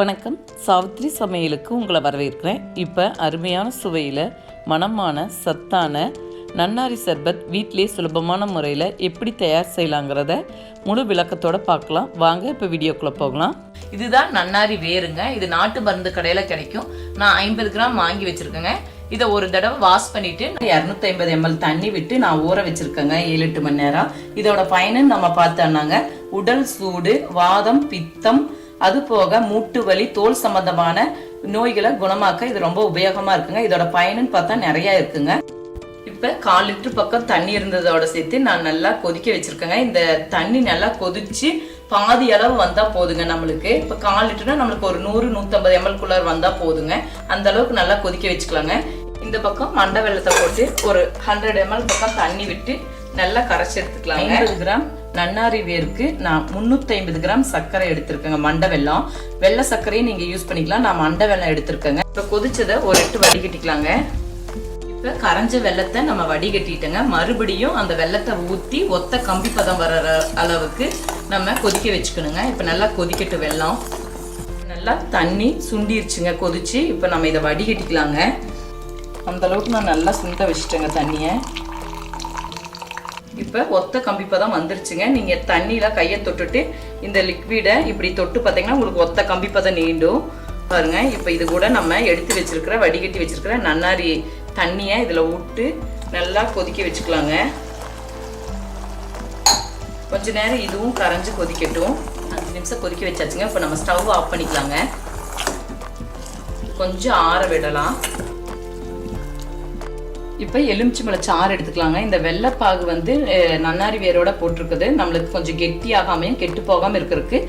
வணக்கம். சாவித்ரி சமையலுக்கு உங்களை வரவேற்கிறேன். இப்போ அருமையான சுவையில் மனமான சத்தான நன்னாரி சர்பத் வீட்டிலே சுலபமான முறையில் எப்படி தயார் செய்யலாங்கிறத முழு விளக்கத்தோட பார்க்கலாம். வாங்க இப்போ வீடியோக்குள்ளே போகலாம். இதுதான் நன்னாரி வேருங்க. இது நாட்டு மருந்து கடையில் கிடைக்கும். நான் ஐம்பது கிராம் வாங்கி வச்சுருக்கேங்க. இதை ஒரு தடவை வாஷ் பண்ணிட்டு இரநூத்தி ஐம்பது எம்எல் தண்ணி விட்டு நான் ஊற வச்சிருக்கேங்க. ஏழு எட்டு மணி நேரம். இதோட பயனுன்னு நம்ம பார்த்தோம்னாங்க உடல் சூடு வாதம் பித்தம் அது போக மூட்டு வலி தோல் சம்பந்தமான நோய்களை குணமாக்க இது ரொம்ப உபயோகமா இருக்குங்க. இதோட பயனுன்னு பார்த்தா நிறைய இருக்குங்க. இப்ப கால் லிட்டர் பக்கம் தண்ணி இருந்ததோட சேர்த்து நான் நல்லா கொதிக்க வச்சிருக்கேங்க. இந்த தண்ணி நல்லா கொதிச்சு பாதி அளவு வந்தா போதுங்க நம்மளுக்கு. இப்ப கால் லிட்டர்னா நம்மளுக்கு ஒரு நூறு நூத்தம்பது எம்எல் குள்ளர் வந்தா போதுங்க. அந்த அளவுக்கு நல்லா கொதிக்க வச்சுக்கலாங்க. இந்த பக்கம் மண்டை வெள்ளத்தை போட்டு ஒரு ஹண்ட்ரட் எம்எல் பக்கம் தண்ணி விட்டு நல்லா கரைச்சி எடுத்துக்கலாம் ஐம்பது கிராம் நன்னாரி வேருக்கு நான் முந்நூற்றி ஐம்பது கிராம் சர்க்கரை எடுத்திருக்கேங்க மண்டை வெல்லம். வெள்ளை சர்க்கரையும் நீங்கள் யூஸ் பண்ணிக்கலாம். நான் மண்டை வெல்லம் எடுத்திருக்கேங்க. இப்போ கொதிச்சதை ஒரு எட்டு வடிகட்டிக்கலாங்க. இப்போ கரைஞ்ச வெள்ளத்தை நம்ம வடிகட்டிட்டோங்க. மறுபடியும் அந்த வெள்ளத்தை ஊற்றி ஒத்த கம்பி பதம் வர அளவுக்கு நம்ம கொதிக்க வச்சுக்கணுங்க. இப்போ நல்லா கொதிக்கட்டு வெல்லம். நல்லா தண்ணி சுண்டிருச்சுங்க கொதிச்சு. இப்போ நம்ம இதை வடிகட்டிக்கலாங்க. அந்த அளவுக்கு நான் நல்லா சுண்ட வச்சுட்டேங்க தண்ணியை. இப்போ ஒத்த கம்பிப்பதம் வந்துருச்சுங்க. நீங்கள் தண்ணியில் கையை தொட்டுட்டு இந்த லிக்விடை இப்படி தொட்டு பார்த்தீங்கன்னா உங்களுக்கு ஒத்த தான் நீண்டும். பாருங்க இப்போ இது கூட நம்ம எடுத்து வச்சுருக்கிற வடிகட்டி வச்சிருக்கிற நன்னாரி தண்ணியை இதில் விட்டு நல்லா கொதிக்க வச்சுக்கலாங்க. கொஞ்ச நேரம் இதுவும் கரைஞ்சு கொதிக்கட்டும். அஞ்சு நிமிஷம் கொதிக்க வச்சாச்சுங்க. இப்போ நம்ம ஸ்டவ் ஆஃப் பண்ணிக்கலாங்க. கொஞ்சம் ஆற விடலாம். இப்போ எலுமிச்சம்பழ சாறு எடுத்துக்கலாங்க. இந்த வெள்ளைப்பாகு வந்து நன்னாரி வேரோட போட்டிருக்குது. நம்மளுக்கு கொஞ்சம் கெட்டியாகாமையும் கெட்டு போகாமல் இருக்கிறதுக்கு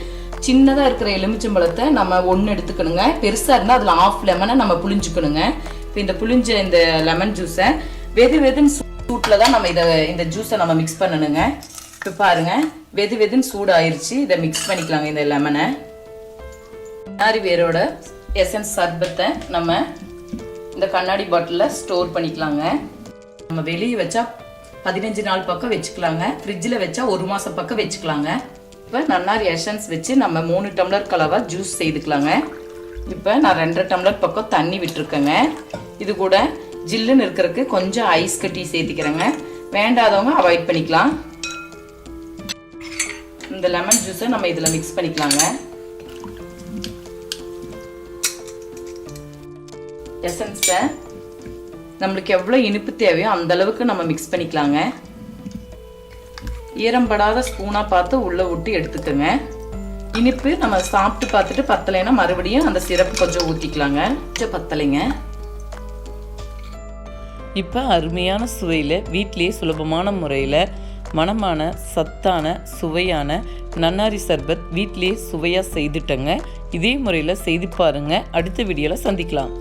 சின்னதாக இருக்கிற எலுமிச்சம்பழத்தை நம்ம ஒன்று எடுத்துக்கணுங்க. பெருசாக இருந்தால் அதில் ஆஃப் லெமனை நம்ம புளிஞ்சுக்கணுங்க இப்போ இந்த புளிஞ்ச இந்த லெமன் ஜூஸை வெது வெதுன்னு சூட்டில் தான் நம்ம இதை இந்த ஜூஸை நம்ம மிக்ஸ் பண்ணணுங்க. இப்போ பாருங்க. வெது வெதுன்னு சூடாயிருச்சு. இதை மிக்ஸ் பண்ணிக்கலாங்க இந்த லெமனை நன்னாரி வேரோட எசன்ஸ் சர்பத்தை நம்ம இந்த கண்ணாடி பாட்டிலில் ஸ்டோர் பண்ணிக்கலாங்க. நம்ம வெளியே வச்சா பதினஞ்சு நாள் பக்கம் வச்சுக்கலாங்க. ஃப்ரிட்ஜில் வச்சா ஒரு மாதம் பக்கம் வச்சுக்கலாங்க. இப்போ நன்னாரி எசன்ஸ் வச்சு நம்ம மூணு டம்ளர் கலவா ஜூஸ் செய்துக்கலாங்க. இப்போ நான் ரெண்டரை டம்ளர் பக்கம் தண்ணி விட்டுருக்கேங்க. இது கூட ஜில்லுன்னு இருக்கிறதுக்கு கொஞ்சம் ஐஸ் கட்டி சேர்த்துக்கிறேங்க. வேண்டாதவங்க அவாய்ட் பண்ணிக்கலாம். இந்த லெமன் ஜூஸை நம்ம இதில் மிக்ஸ் பண்ணிக்கலாங்க. எசன்ஸை நம்மளுக்கு எவ்வளோ இனிப்பு தேவையோ அந்த அளவுக்கு நம்ம மிக்ஸ் பண்ணிக்கலாங்க. ஈரம்படாத ஸ்பூனாக பார்த்து உள்ளே விட்டு எடுத்துக்கோங்க. இனிப்பு நம்ம சாப்பிட்டு பார்த்துட்டு பத்தலைன்னா மறுபடியும் அந்த சிரப்பு கொஞ்சம் ஊற்றிக்கலாங்க கொஞ்சம் பத்தலைங்க. இப்போ அருமையான சுவையில் வீட்டிலேயே சுலபமான முறையில் மனமான சத்தான சுவையான நன்னாரி சர்பத் வீட்டிலேயே சுவையாக செய்துட்டேங்க. இதே முறையில் செய்து பாருங்கள் அடுத்த வீடியோவில் சந்திக்கலாம்.